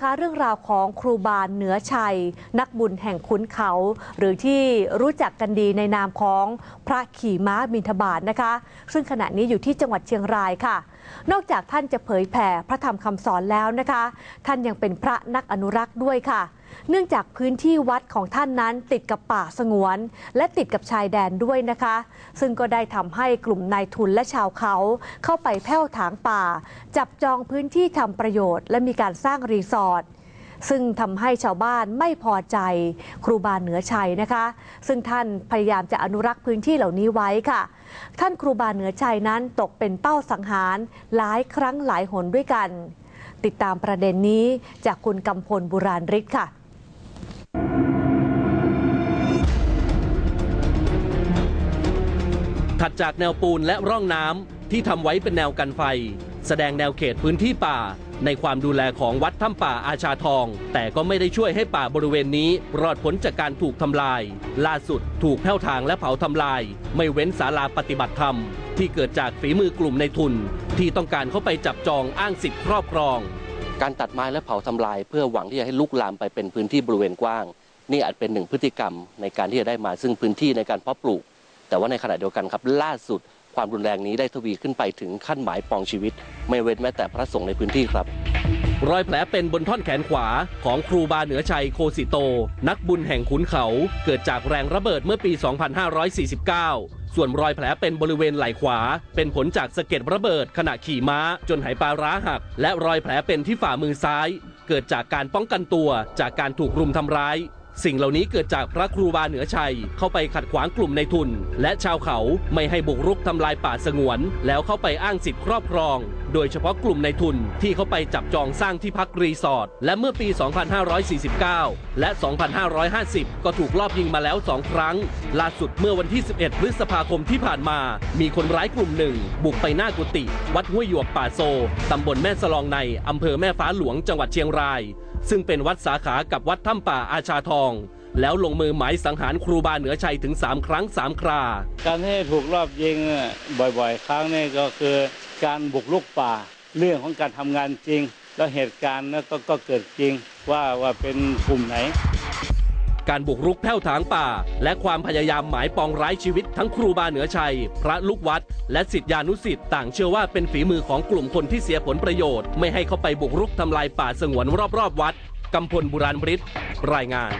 คะเรื่องราวของครูบาเหนือชัย นักบุญแห่งขุนเขา หรือที่รู้จักกันดีในนามของพระขี่ม้าบินทบาทนะคะ ซึ่งขณะนี้อยู่ที่จังหวัดเชียงรายค่ะ นอกจากท่านจะเผยแผ่พระธรรมคำสอนแล้วนะคะ ท่านยังเป็นพระนักอนุรักษ์ด้วยค่ะ เนื่องจากพื้นที่วัดของท่านนั้นติดกับป่าสงวน และติดกับชายแดนด้วยนะคะ ซึ่งก็ได้ทำให้กลุ่มนายทุนและชาวเขาเข้าไปแพ่วถางป่า จับจองพื้นที่ทำประโยชน์ และมีการสร้างรีสอร์ท ซึ่งทำให้ชาวบ้านไม่พอใจครูบาเหนือชัยนะคะ ซึ่งท่านพยายามจะอนุรักษ์พื้นที่เหล่านี้ไว้ค่ะ ท่านครูบาเหนือชัยนั้นตกเป็นเป้าสังหารหลายครั้งหลายหนด้วยกัน ติดตามประเด็นนี้จากคุณกำพลบุราริศค่ะถัดจากแนวปูนและร่องน้ำที่ทำไว้เป็นแนวกันไฟ แสดงแนวเขตพื้นที่ป่า ในความดูแลของวัดถ้ำป่าอาชาทอง แต่ก็ไม่ได้ช่วยให้ป่าบริเวณนี้ รอดพ้นจากการถูกทำลาย ล่าสุดถูกแผ่วทางและเผาทำลาย ไม่เว้นศาลาปฏิบัติธรรม ที่เกิดจากฝีมือกลุ่มในทุน ที่ต้องการเข้าไปจับจองอ้างสิทธิครอบครอง การตัดไม้และเผาทำลาย เพื่อหวังที่จะให้ลุกลามไปเป็นพื้นที่บริเวณกว้าง นี่อาจเป็นหนึ่งพฤติกรรมในการที่จะได้มาซึ่งพื้นที่ในการเพาะปลูก แต่ว่าในขณะเดียวกันครับล่าสุด ความรุนแรงนี้ได้ทวีขึ้นไปถึงขั้นหมายปองชีวิต ไม่เว้นแม้แต่พระสงฆ์ในพื้นที่ครับ รอยแผลเป็นบนท่อนแขนขวาของครูบาเหนือชัยโคสิโต นักบุญแห่งขุนเขา เกิดจากแรงระเบิดเมื่อปี 2549 ส่วนรอยแผลเป็นบริเวณไหล่ขวา เป็นผลจากสะเก็ดระเบิดขณะขี่ม้า จนหายปลาร้าหัก และรอยแผลเป็นที่ฝ่ามือซ้าย เกิดจากการป้องกันตัวจากการถูกรุมทำร้าย สิ่งเหล่านี้เกิดจากพระครูบาเหนือชัย เข้าไปขัดขวางกลุ่มในทุน และชาวเขาไม่ให้บุกรุกทำลายป่าสงวน แล้วเข้าไปอ้างสิทธิครอบครอง โดยเฉพาะกลุ่มในทุนที่เข้าไปจับจองสร้างที่พักรีสอร์ทและเมื่อปี 2549 และ 2550 ก็ถูกลอบยิงมาแล้ว 2 ครั้ง ล่าสุดเมื่อวันที่ 11 พฤษภาคมที่ผ่านมา มีคนร้ายกลุ่มหนึ่ง บุกไปหน้ากุฏิวัดห้วยหยวกป่าโซตำบลแม่สลองในอำเภอแม่ฟ้าหลวงจังหวัดเชียงราย ซึ่งเป็นวัดสาขากับวัดถ้ำป่าอาชาทอง แล้วลงมือหมายสังหารครูบาเหนือชัยถึง 3 ครั้ง 3 ครา การที่ถูกรอบยิงเนี่ยบ่อยๆ ครั้งนี่ก็คือการบุกลุกป่า เรื่องของการทำงานจริง แล้วเหตุการณ์นั้นก็เกิดจริงว่าว่าเป็นกลุ่มไหน การบุกรุกแผ่วถางป่า และความพยายามหมายปองร้ายชีวิตทั้งครูบาเหนือชัย พระลูกวัด และสิทธิานุสิทธิ์ต่างเชื่อว่าเป็นฝีมือของกลุ่มคนที่เสียผลประโยชน์ ไม่ให้เข้าไปบุกรุกทำลายป่าสงวนรอบๆวัดกำพลบุราริตรายงาน